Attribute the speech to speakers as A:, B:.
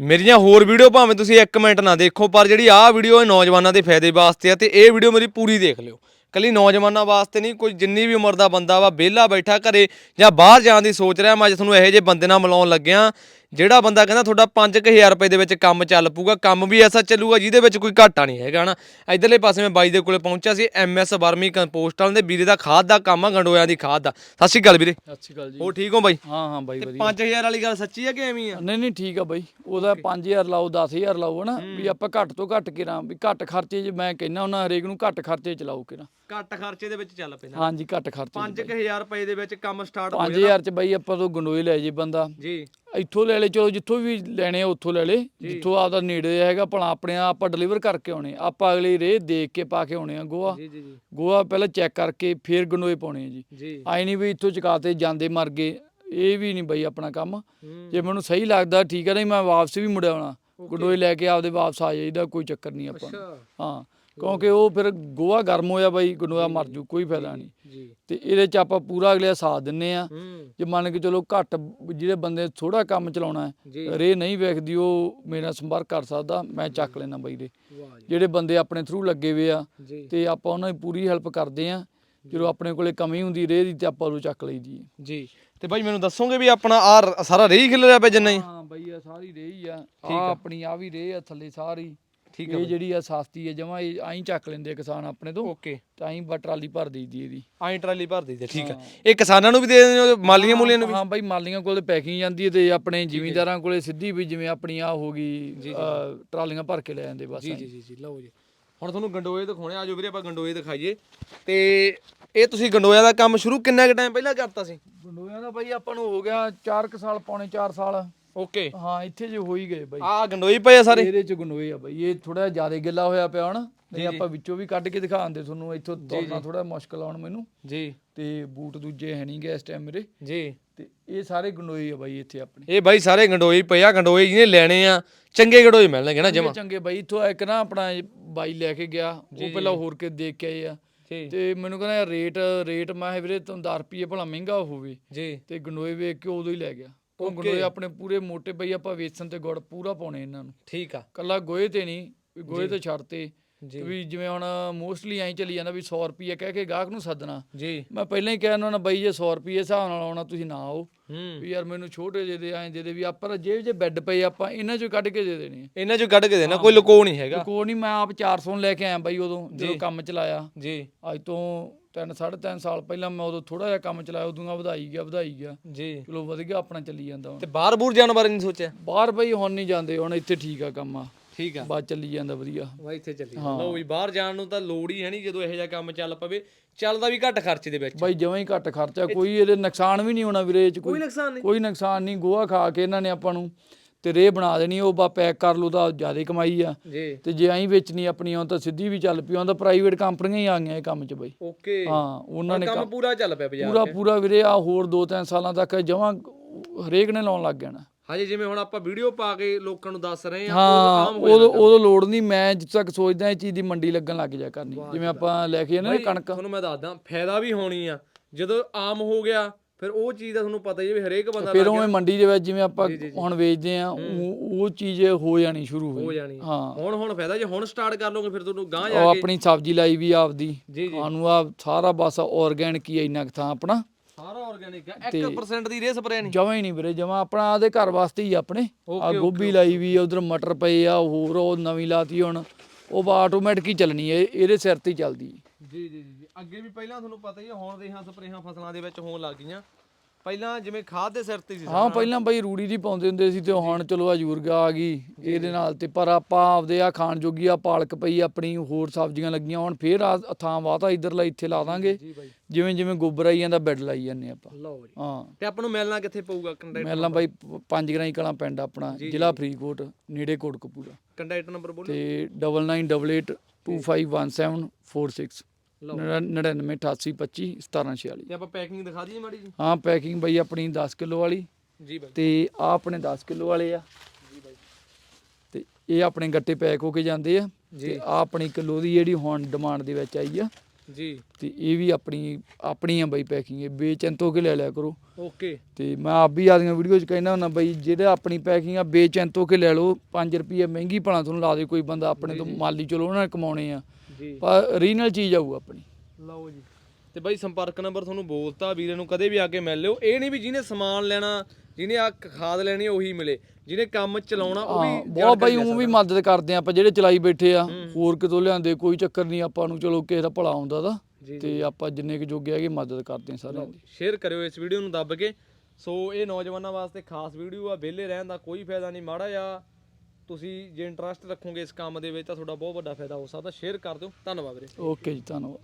A: ਮੇਰੀਆਂ ਹੋਰ ਵੀਡੀਓ ਭਾਵੇਂ ਤੁਸੀਂ ਇੱਕ ਮਿੰਟ ਨਾ ਦੇਖੋ, ਪਰ ਜਿਹੜੀ ਆਹ ਵੀਡੀਓ ਇਹ ਨੌਜਵਾਨਾਂ ਦੇ ਫਾਇਦੇ ਵਾਸਤੇ ਆ, ਤੇ ਇਹ ਵੀਡੀਓ ਮੇਰੀ ਪੂਰੀ ਦੇਖ ਲਿਓ। ਕੱਲੀ ਨੌਜਵਾਨਾਂ ਵਾਸਤੇ ਨਹੀਂ, ਕੋਈ ਜਿੰਨੀ ਵੀ ਉਮਰ ਦਾ ਬੰਦਾ ਵਾ, ਵਿਹਲਾ ਬੈਠਾ ਘਰੇ ਜਾਂ ਬਾਹਰ ਜਾਣ ਦੀ ਸੋਚ ਰਿਹਾ, ਮੈਂ ਅੱਜ ਤੁਹਾਨੂੰ ਇਹੋ ਜਿਹੇ ਬੰਦੇ ਨਾਲ ਮਿਲਾਉਣ ਲੱਗਿਆ। ਜਿਹੜਾ ਬੰਦਾ ਕਹਿੰਦਾ ਤੁਹਾਡਾ 5000 ਰੁਪਏ ਦੇ ਵਿੱਚ ਕੰਮ ਚੱਲ ਪੂਗਾ ਕੰਮ ਵੀ ਐਸਾ ਚੱਲੂਗਾ ਜਿਹਦੇ ਵਿੱਚ ਕੋਈ ਘਾਟਾ ਨਹੀਂ ਹੈਗਾ ਨਾ। ਇਧਰਲੇ ਪਾਸੇ ਮੈਂ ਬਾਈ ਦੇ ਕੋਲੇ ਪਹੁੰਚਿਆ ਸੀ ਐਮਐਸ ਵਰਮੀ ਕੰਪੋਸਟ ਵਾਲੇ ਦੇ ਵੀਰੇ ਦਾ ਖਾਦ ਦਾ ਕੰਮ ਆ ਗੰਡੋਇਆਂ ਦੀ ਖਾਦ ਦਾ। ਸਤਿ ਸ਼੍ਰੀ ਅਕਾਲ ਵੀਰੇ।
B: ਸਤਿ ਸ਼੍ਰੀ ਅਕਾਲ ਜੀ।
A: ਹੋਰ ਠੀਕ ਹੋ ਬਾਈ?
B: ਹਾਂ ਹਾਂ ਬਾਈ ਵਧੀਆ।
A: 5000 ਵਾਲੀ ਗੱਲ ਸੱਚੀ ਹੈ ਕਿ ਐਵੇਂ ਹੀ ਆ?
B: ਨਹੀਂ ਨਹੀਂ ਠੀਕ ਆ ਬਾਈ। ਉਹਦਾ 5000 ਲਾਓ 10000 ਲਾਓ ਹਨਾ ਵੀ ਆਪਾਂ ਘੱਟ ਤੋਂ ਘੱਟ ਕਿਰਾਂ ਵੀ ਘੱਟ ਖਰਚੇ 'ਚ ਮੈਂ ਕਹਿੰਦਾ ਉਹਨਾਂ ਹਰੇਕ ਨੂੰ ਘੱਟ ਖਰਚੇ 'ਚ ਲਾਓ ਕਿਰਾਂ।
A: ਘੱਟ ਖਰਚੇ ਦੇ ਵਿੱਚ ਚੱਲ ਪੈਂਦਾ।
B: ਹਾਂਜੀ ਘੱਟ ਖਰਚੇ
A: 5000 ਰੁਪਏ ਦੇ ਵਿੱਚ ਕੰਮ ਸਟਾਰਟ ਹੋ
B: 5000 'ਚ ਬਾਈ ਆਪਾਂ ਤੋਂ ਗੰਡੋਏ ਲੈ ਜੇ ਬੰਦਾ।
A: ਜੀ।
B: ਇੱਥੋਂ ਲੈ ਲੈ ਚਲੋ ਜਿੱਥੋਂ ਵੀ ਲੈਣੇ ਆ ਉੱਥੋਂ ਲੈ ਲੈ। ਜਿੱਥੋਂ ਆਪਦਾ ਨੇੜੇ ਹੈਗਾ ਭਲਾ ਆਪਣੇ ਆਪ ਆਪਾਂ ਡਿਲੀਵਰ ਕਰਕੇ ਆਉਣੇ ਆਪਾਂ ਅਗਲੀ ਰੇ ਦੇਖ ਕੇ ਪਾ ਕੇ ਆਉਣੇ ਆ ਗੋਆ।
A: ਜੀ ਜੀ
B: ਗੋਆ ਪਹਿਲਾਂ ਚੈੱਕ ਕਰਕੇ ਫਿਰ ਗੰਡੋਏ ਪਾਉਣੇ ਆ ਜੀ। ਆਈ ਨਹੀਂ ਵੀ ਇੱਥੋਂ ਚਕਾਤੇ ਜਾਂਦੇ ਮਰ ਗਏ। ਇਹ ਵੀ ਨਹੀਂ ਬਈ ਆਪਣਾ ਕੰਮ। ਜੇ ਮੈਨੂੰ ਸਹੀ ਲੱਗਦਾ ਠੀਕ ਹੈ ਨਹੀਂ ਮੈਂ ਵਾਪਸ ਵੀ ਮੁੜ ਆਉਣਾ। ਗੰਡੋਏ ਲੈ ਕੇ ਆਪਦੇ ਵਾਪਸ ਆ ਜਾਈਦਾ ਕੋਈ ਚੱਕਰ ਨਹੀਂ ਆਪਾਂ ਹਾਂ। ਕਿਉਂਕਿ ਉਹ ਫਿਰ ਗੋਆ ਗਰਮ ਹੋਇਆ ਬਾਈ ਗੰਡੋਆ ਮਰ ਜੂ ਕੋਈ ਫਾਇਦਾ ਨਹੀਂ। ਤੇ ਇਹਦੇ ਚ ਆਪਾਂ ਪੂਰਾ ਅਗਲੇ ਸਾਥ ਦਿੰਨੇ ਆ।
A: ਹੂੰ।
B: ਜੇ ਮੰਨ ਕੇ ਚਲੋ ਘੱਟ ਜਿਹੜੇ ਬੰਦੇ ਥੋੜਾ ਕੰਮ ਚਲਾਉਣਾ ਹੈ ਰੇ ਨਹੀਂ ਵੇਖਦੀ ਉਹ ਮੇਰੇ ਸੰਪਰਕ ਕਰ ਸਕਦਾ ਮੈਂ ਚੱਕ ਲੈਣਾ ਬਾਈ ਦੇ। ਜਿਹੜੇ ਬੰਦੇ ਆਪਣੇ ਥਰੂ ਲੱਗੇ ਹੋਏ ਆ ਤੇ ਆਪਾਂ ਉਹਨਾਂ ਦੀ ਪੂਰੀ ਹੈਲਪ ਕਰਦੇ ਆ ਜਦੋਂ ਆਪਣੇ ਕੋਲੇ ਕਮੀ ਹੁੰਦੀ ਰੇ ਦੀ ਤੇ ਆਪਾਂ ਉਹ ਚੱਕ ਲਈਦੀ ਹੈ
A: ਜੀ। ਤੇ ਬਾਈ ਮੈਨੂੰ ਦੱਸੋਗੇ ਵੀ ਆਪਣਾ ਆ ਸਾਰਾ ਰਹੀ ਖਿਲ ਰਿਹਾ ਪਿਆ ਜਿੰਨਾ ਹੀ?
B: ਹਾਂ ਬਈ ਆ ਸਾਰੀ ਰਹੀ ਆ। ਆ। ਆਪਣੀ ਆ ਵੀ ਰੇ ਆ ਥੱਲੇ ਸਾਰੀ।
A: ਠੀਕ
B: ਇਹ ਜਿਹੜੀ ਆ ਸਸਤੀ ਹੈ ਜਮਾ ਇਹ ਆਈ ਚੱਕ ਲੈਂਦੇ ਆ ਕਿਸਾਨ ਆਪਣੇ ਤੋਂ
A: ਓਕੇ।
B: ਤਾਂ ਹੀ ਬਾ ਟਰਾਲੀ ਭਰ ਦੇਈਦੀ ਇਹਦੀ।
A: ਆਈ ਟਰਾਲੀ ਭਰ ਦਿੱਤੀ ਠੀਕ ਆ। ਇਹ ਕਿਸਾਨਾਂ ਨੂੰ ਵੀ ਦੇ ਦਿੰਦੇ ਹੋ ਮਾਲੀਆਂ ਮੂਲੀਆਂ ਨੂੰ ਵੀ?
B: ਹਾਂ ਬਾਈ ਮਾਲੀਆਂ ਕੋਲ ਪੈਕਿੰਗ ਜਾਂਦੀ ਹੈ ਤੇ ਆਪਣੇ ਜ਼ਿਮੀਂਦਾਰਾਂ ਕੋਲੇ ਸਿੱਧੀ ਵੀ ਜਿਵੇਂ ਆਪਣੀ ਆ ਹੋ ਗਈ ਟਰਾਲੀਆਂ ਭਰ ਕੇ ਲੈ ਜਾਂਦੇ ਬਸ
A: ਜੀ ਜੀ ਜੀ ਜੀ ਲਓ ਜੀ। ਹੁਣ ਤੁਹਾਨੂੰ ਗੰਡੋਏ ਦਿਖਾਉਣੇ ਆਜੋ ਵੀਰੇ ਆਪਾਂ ਗੰਡੋਏ ਦਿਖਾਈਏ। ਤੇ ਇਹ ਤੁਸੀਂ ਗੰਡੋਇਆਂ ਦਾ ਕੰਮ ਸ਼ੁਰੂ ਕਿੰਨਾ ਕੁ ਟਾਈਮ ਪਹਿਲਾਂ ਕਰਤਾ ਸੀ?
B: ਗੰਡੋਇਆਂ ਦਾ ਬਾਈ ਆਪਾਂ ਨੂੰ ਹੋ ਗਿਆ 4 ਸਾਲ ਪੌਣੇ 4 ਸਾਲ।
A: ਓਕੇ।
B: ਹਾਂ ਇੱਥੇ ਜੇ ਹੋ ਹੀ ਗਏ ਬਾਈ।
A: ਆ ਗੰਡੋਈ ਪਏ ਆ ਸਾਰੇ?
B: ਇਹਦੇ ਚ ਗੰਡੋਏ ਆ ਬਾਈ। ਇਹ ਥੋੜਾ ਜ਼ਿਆਦਾ ਗਿੱਲਾ ਹੋਇਆ ਪਿਆ ਹੁਣ ਨਹੀਂ ਆਪਾਂ ਵਿੱਚੋਂ ਵੀ ਕੱਢ ਕੇ ਦਿਖਾਉਂਦੇ ਤੁਹਾਨੂੰ ਇੱਥੋਂ ਤੁਰਨਾ ਥੋੜਾ ਮੁਸ਼ਕਲ ਆਉਣ ਮੈਨੂੰ।
A: ਜੀ।
B: ਤੇ ਬੂਟ ਦੂਜੇ ਹੈ ਨਹੀਂ ਗਏ ਇਸ ਟਾਈਮ ਮੇਰੇ
A: ਜੀ।
B: ਤੇ ਇਹ ਸਾਰੇ ਗੰਡੋਏ ਆ ਬਾਈ ਇੱਥੇ ਆਪਣੇ।
A: ਇਹ ਬਾਈ ਸਾਰੇ ਗੰਡੋਈ ਪਏ ਆ ਗੰਡੋਏ ਜਿਹਨੇ ਲੈਣੇ ਆ ਚੰਗੇ ਗੰਡੋਏ ਮਿਲਣਗੇ ਨਾ ਜਮਾ।
B: ਚੰਗੇ ਬਾਈ। ਇੱਥੋਂ ਇੱਕ ਨਾ ਆਪਣਾ ਬਾਈ ਲੈ ਕੇ ਗਿਆ। ਉਹ ਪਹਿਲਾਂ ਹੋਰ ਕੇ ਦੇਖ ਕੇ ਆਏ ਆ। ਤੇ ਮੈਨੂੰ ਕਹਿੰਦਾ ਰੇਟ ਰੇਟ ਮੈਂ ਵੀਰੇ ਤੁਹਾਨੂੰ 10 ਰੁਪਏ ਭਲਾ ਮਹਿੰਗਾ ਹੋਵੇ।
A: ਜੀ।
B: ਤੇ ਗੰਡੋਏ ਵੇਖ ਕੇ ਉਦੋਂ ਹੀ ਲੈ ਗਿਆ। ਉਹ ਗੰਡੋਏ ਆਪਣੇ ਪੂਰੇ ਮੋਟੇ ਬਈ ਆਪਾਂ ਵੇਸਣ ਤੇ ਗੁੜ ਪੂਰਾ ਪਾਉਣੇ ਇਹਨਾਂ ਨੂੰ।
A: ਠੀਕ ਆ।
B: ਕੱਲਾ ਗੋਏ ਤੇ ਨਹੀਂ ਵੀ ਗੋਏ ਤੇ ਛੱਡਤੇ
A: ਜੀ।
B: ਵੀ ਜਿਵੇਂ ਹੁਣ ਮੋਸਟਲੀ ਐਂ ਚੱਲੀ ਜਾਂਦਾ ਵੀ 100 ਰੁਪਏ ਕਹਿ ਕੇ ਗਾਹਕ ਨੂੰ ਸੱਦਣਾ।
A: ਜੀ।
B: ਮੈਂ ਪਹਿਲਾਂ ਹੀ ਕਿਹਾ ਉਹਨਾਂ ਨੂੰ ਬਈ ਜੇ 100 ਰੁਪਏ ਹਿਸਾਬ ਨਾਲ ਆਉਣਾ ਤੁਸੀਂ ਨਾ ਆਓ।
A: ਹੂੰ।
B: ਵੀ ਯਾਰ ਮੈਨੂੰ ਛੋਟੇ ਜਿਹੇ ਦੇ ਐਂ ਦੇ ਦੇ ਵੀ ਆਪਾਂ ਜੇਬ 'ਚ ਬੈੱਡ ਪਏ ਆਪਾਂ ਇਹਨਾਂ 'ਚੋਂ ਕੱਢ ਕੇ ਦੇ ਦੇਣੇ
A: ਇਹਨਾਂ ਚੋਂ ਕੱਢ ਕੇ ਦੇਣਾ ਕੋਈ ਲੁਕੋ ਨਹੀਂ ਹੈਗਾ।
B: ਕੋਈ ਨਹੀਂ ਮੈਂ ਆਪ 400 ਲੈ ਕੇ ਆਇਆ ਬਾਈ ਉਦੋਂ ਜਦੋਂ ਕੰਮ ਚਲਾਇਆ।
A: ਜੀ।
B: ਅੱਜ ਤੋਂ 3 3.5 ਸਾਲ ਪਹਿਲਾਂ ਮੈਂ ਉਦੋਂ ਥੋੜਾ ਜਿਹਾ ਕੰਮ ਚਲਾਇਆ ਉਦੋਂ ਵਧਾਈ ਗਿਆ ਵਧਾਈ ਗਿਆ।
A: ਜੀ।
B: ਚਲੋ ਵਧ ਗਿਆ ਆਪਣਾ ਚੱਲੀ ਜਾਂਦਾ ਹੁਣ।
A: ਤੇ ਬਾਹਰ ਬੂਰ ਜਾਣ ਬਾਰੇ ਨਹੀਂ ਸੋਚਿਆ?
B: ਬਾਹਰ ਬਈ ਹੁਣ ਨਹੀਂ ਜਾਂਦੇ ਹੁਣ ਇੱਥੇ ਠੀਕ ਆ ਕੰਮ ਆ।
A: ਠੀਕ ਆ।
B: ਬਾਅਦ ਚੱਲੀ ਜਾਂਦਾ ਵਧੀਆ।
A: ਵਾ ਇੱਥੇ ਚੱਲੀ ਲਓ ਵੀ ਬਾਹਰ ਜਾਣ ਨੂੰ ਤਾਂ ਲੋੜ ਹੀ ਹੈ ਨਹੀਂ ਜਦੋਂ ਇਹੋ ਜਿਹਾ ਕੰਮ ਚੱਲ ਪਵੇ। ਚੱਲਦਾ ਵੀ ਘੱਟ ਖਰਚੇ ਦੇ ਵਿੱਚ।
B: ਬਾਈ ਜਮਾਂ ਹੀ ਘੱਟ ਖਰਚਾ ਕੋਈ ਇਹਦੇ ਨੁਕਸਾਨ ਵੀ ਨਹੀਂ ਹੋਣਾ ਵੀਰੇ ਇਹ ਚ
A: ਕੋਈ
B: ਕੋਈ
A: ਨੁਕਸਾਨ ਨਹੀਂ
B: ਕੋਈ ਨੁਕਸਾਨ ਨਹੀਂ ਗੋਹਾ ਖਾ ਕੇ ਇਹਨਾਂ ਨੇ ਆਪਾਂ ਨੂੰ ਤੇ ਰੇ ਬਣਾ ਦੇਣੀ ਉਹ ਬਾ ਪੈਕ ਕਰ ਲਓ ਤਾਂ ਜ਼ਿਆਦਾ ਕਮਾਈ ਆ।
A: ਜੀ।
B: ਤੇ ਜੇ ਐਂ ਵੇਚਣੀ ਆਪਣੀ ਉਹ ਤਾਂ ਸਿੱਧੀ ਵੀ ਚੱਲ ਪਈ ਤਾਂ ਪ੍ਰਾਈਵੇਟ ਕੰਪਨੀਆਂ ਹੀ ਆ ਗਈਆਂ ਇਹ ਕੰਮ 'ਚ ਬਾਈ।
A: ਓਕੇ।
B: ਹਾਂ ਉਹਨਾਂ ਨੇ
A: ਕੰਮ ਪੂਰਾ ਚੱਲ ਪਿਆ ਬਾਜ਼ਾਰ
B: ਪੂਰਾ ਪੂਰਾ ਵੀਰੇ ਆ ਹੋਰ 2-3 ਸਾਲਾਂ ਤੱਕ ਜਮਾਂ ਹਰੇਕ ਨੇ ਲਾਉਣ ਲੱਗ ਜਾਣਾ।
A: ਹਜੇ ਜਿਵੇਂ ਹੁਣ ਆਪਾਂ ਵੀਡੀਓ ਪਾ ਕੇ ਲੋਕਾਂ ਨੂੰ ਦੱਸ ਰਹੇ ਆ
B: ਹਾਂ ਉਦੋਂ ਉਦੋਂ ਲੋੜ ਨਹੀਂ ਮੈਂ ਜਿੱਥੇ ਤੱਕ ਸੋਚਦਾ ਇਹ ਚੀਜ਼ ਦੀ ਮੰਡੀ ਲੱਗਣ ਲੱਗ ਜਾ ਕਰਨੀ। ਜਿਵੇਂ ਆਪਾਂ ਲੈ ਕੇ ਜਾਂਦੇ ਨਾ ਕਣਕ।
A: ਤੁਹਾਨੂੰ ਮੈਂ ਦੱਸਦਾ ਫਾਇਦਾ ਵੀ ਹੋਣੀ ਆ। ਜਦੋਂ ਆਮ ਹੋ ਗਿਆ ਫਿਰ ਉਹ ਚੀਜ਼ ਦਾ ਤੁਹਾਨੂੰ ਪਤਾ ਹੀ ਹੈ ਵੀ ਹਰੇਕ ਬੰਦਾ
B: ਫਿਰ ਉਵੇਂ ਮੰਡੀ ਦੇ ਵਿੱਚ ਜਿਵੇਂ ਆਪਾਂ ਹੁਣ ਵੇਚਦੇ ਆ ਉਹ ਉਹ ਚੀਜ਼ ਹੋ ਜਾਣੀ ਸ਼ੁਰੂ
A: ਹੋ ਜਾਣੀ।
B: ਹਾਂ।
A: ਹੁਣ ਹੁਣ ਫਾਇਦਾ ਜੇ ਹੁਣ ਸਟਾਰਟ ਕਰ ਲਓਗੇ ਫਿਰ ਤੁਹਾਨੂੰ ਗਾਂ
B: ਉਹ
A: ਜਾ ਕੇ
B: ਆਪਣੀ ਸਬਜ਼ੀ ਲਾਈ ਵੀ ਆਪਦੀ। ਸਾਨੂੰ ਆ ਸਾਰਾ ਬਸ ਆਰਗੈਨਿਕ ਹੀ ਇੰਨਾ ਕੁ ਥਾਂ ਆਪਣਾ।
A: ਸਾਰਾ ਆਰਗੈਨਿਕ ਆ। 1% ਦੀ ਰੇ ਸਪਰੇ ਨਹੀਂ।
B: ਜਮਾਂ ਹੀ ਨਹੀਂ ਵੀਰੇ ਜਮਾਂ ਆਪਣਾ ਆਦੇ ਘਰ ਵਾਸਤੇ ਹੀ ਆਪਣੇ। ਆ ਗੋਭੀ ਲਾਈ ਵੀ ਉਧਰ ਮਟਰ ਪਏ ਆ ਹੋਰ ਉਹ ਨਵੀਂ ਲਾਤੀ ਹੁਣ। ਉਹ ਬਾ ਆਟੋਮੈਟਿਕ ਹੀ ਚੱਲਣੀ ਹੈ ਇਹ- ਇਹਦੇ ਸਿਰ ਤੇ ਹੀ ਚੱਲਦੀ ਹੈ।
A: ਜੀ ਜੀ ਜੀ ਅੱਗੇ ਵੀ ਪਹਿਲਾਂ ਤੁਹਾਨੂੰ ਪਤਾ ਹੀ ਆ ਹੁਣ ਰੇਹਾਂ ਸਪਰੇਹਾਂ ਫਸਲਾਂ ਦੇ ਵਿੱਚ ਹੋਣ ਲੱਗ ਗਈਆਂ। ਪਹਿਲਾਂ ਜਿਵੇਂ ਖਾਦ ਦੇ ਸਿਰ ਤੇ ਸੀ
B: ਹਾਂ ਪਹਿਲਾਂ ਬਈ ਰੂੜੀ ਦੀ ਪਾਉਂਦੇ ਹੁੰਦੇ ਸੀ ਤੇ ਹੁਣ ਚਲੋ ਆ ਯੂਰਗਾ ਆ ਗਈ ਇਹਦੇ ਨਾਲ ਤੇ ਪਰ ਆਪਾਂ ਆਪਦੇ ਆ ਖਾਣ ਜੋਗੀ ਆ ਪਾਲਕ ਪਈ ਆਪਣੀ ਹੋਰ ਸਬਜ਼ੀਆਂ ਲੱਗੀਆਂ ਹੁਣ ਫੇਰ ਆ ਥਾਂ ਵਾਤਾ ਇਧਰਲਾ ਇੱਥੇ ਲਾ ਦਾਂਗੇ।
A: ਜੀ ਬਾਈ।
B: ਜਿਵੇਂ ਜਿਵੇਂ ਗੋਬਰ ਆਈ ਜਾਂਦਾ ਬੈੱਡ ਲਾਈ ਜਾਂਦੇ ਆਪਾਂ।
A: ਲਓ ਜੀ।
B: ਹਾਂ।
A: ਤੇ ਆਪਾਂ ਨੂੰ ਮਿਲਣਾ ਕਿੱਥੇ ਪਊਗਾ ਕੰਟੈਕਟ
B: ਮੈਲਾਂ ਬਾਈ ਪ- ਪੰਜ ਗਰਾਈ ਕਲਾਂ ਪਿੰਡ ਆਪਣਾ ਜ਼ਿਲ੍ਹਾ ਫਰੀਦਕੋਟ ਨੇੜੇ ਕੋਟਕਪੂਰਾ।
A: ਕੰਟੈਕਟ ਨੰਬਰ ਬੋਲੋ।
B: ਤੇ 9988251746
A: ਲਓ।
B: 998825 1746
A: ਤੇ ਆਪਾਂ ਪੈਕਿੰਗ ਦਿਖਾ ਦਈਏ ਮਾੜੀ ਜੀ
B: ਹਾਂ ਪੈਕਿੰਗ ਬਈ ਆਪਣੀ 10 ਕਿਲੋ ਵਾਲੀ।
A: ਜੀ ਬਾਈ।
B: ਤੇ ਆ ਆਪਣੇ 10 ਕਿਲੋ ਵਾਲੇ ਆ। ਤੇ ਇਹ ਆਪਣੇ ਗੱਟੇ ਪੈਕ ਹੋ ਕੇ ਜਾਂਦੇ ਆ। ਤੇ ਆ ਆਪਣੀ ਕਿਲੋ ਦੀ ਜਿਹੜੀ ਹੁਣ ਡਿਮਾਂਡ ਦੇ ਵਿੱਚ ਆਈ ਆ।
A: ਜੀ।
B: ਤੇ ਇਹ ਵੀ ਆਪਣੀ ਆਪਣੀ ਆ ਬਾਈ ਪੈਕਿੰਗ। ਇਹ ਬੇਚੈਂਤੋ ਕੇ ਲੈ ਲਿਆ ਕਰੋ।
A: ਓਕੇ।
B: ਤੇ ਮੈਂ ਆਪ ਵੀ ਆਦੀਆਂ ਵੀਡੀਓ 'ਚ ਕਹਿੰਦਾ ਹੁੰਦਾ ਬਾਈ ਜਿਹੜੇ ਆਪਣੀ ਪੈਕਿੰਗ ਆ ਬੇਚੈਂਤੋ ਕੇ ਲੈ ਲਓ। 5 ਰੁਪਏ ਮਹਿੰਗੀ ਭਲਾ ਤੁਹਾਨੂੰ ਲਾ ਦੇ ਕੋਈ ਬੰਦਾ। ਆਪਣੇ ਤੋਂ ਮਾਲੀ ਚਲੋ ਉਹਨਾਂ ਨੇ ਕਮਾਉਣੇ ਆ। ਪਰ ਰੀਜਨਲ ਚੀਜ਼ ਆਊ ਆਪਣੀ।
A: ਲਓ ਜੀ। ਤੇ ਬਾਈ ਸੰਪਰਕ ਨੰਬਰ ਤੁਹਾਨੂੰ ਬੋਲਤਾ ਵੀਰੇ ਨੂੰ ਕਦੇ ਵੀ ਆ ਕੇ ਮਿਲ ਲਿਓ। ਇਹ ਨਹੀਂ ਵੀ ਜਿਹਨੇ ਸਮਾਨ ਲੈਣਾ ਜਿਹਨੇ ਆ ਖਾਦ ਲੈਣੀ ਉਹੀ ਮਿਲੇ। ਜਿਹਨੇ ਕੰਮ ਚਲਾਉਣਾ ਉਹ ਵੀ
B: ਬਹੁਤ ਬਾਈ ਉਹ ਵੀ ਮਦਦ ਕਰਦੇ ਆ ਆਪਾਂ ਜਿਹੜੇ ਚਲਾਈ ਬੈਠੇ ਆ ਹੋਰ ਕਿਤੋਂ ਲਿਆਂਦੇ ਕੋਈ ਚੱਕਰ ਨਹੀਂ ਆਪਾਂ ਨੂੰ ਚਲੋ ਕਿਸੇ ਦਾ ਭਲਾ ਹੁੰਦਾ ਦਾ
A: ਜੀ,
B: ਤੇ ਆਪਾਂ ਜਿੰਨੇ ਕੁ ਜੋਗੇ ਹੈਗੇ ਮਦਦ ਕਰਦੇ ਆ ਸਾਰਿਆਂ ਦੀ।
A: ਸ਼ੇਅਰ ਕਰਿਓ ਇਸ ਵੀਡੀਓ ਨੂੰ ਦੱਬ ਕੇ। ਸੋ ਇਹ ਨੌਜਵਾਨਾਂ ਵਾਸਤੇ ਖਾਸ ਵੀਡੀਓ ਆ ਵਿਹਲੇ ਰਹਿਣ ਦਾ ਕੋਈ ਫਾਇਦਾ ਨਹੀਂ ਮਾੜਾ ਆ ਤੁਸੀਂ ਜੇ ਇੰਟਰਸਟ ਰੱਖੋਗੇ ਇਸ ਕੰਮ ਦੇ ਵਿੱਚ ਤਾਂ ਤੁਹਾਡਾ ਬਹੁਤ ਵੱਡਾ ਫਾਇਦਾ ਹੋ ਸਕਦਾ। ਸ਼ੇਅਰ ਕਰ ਦਿਓ। ਧੰਨਵਾਦ ਵੀਰੇ।
B: ਓਕੇ ਜੀ, ਧੰਨਵਾਦ।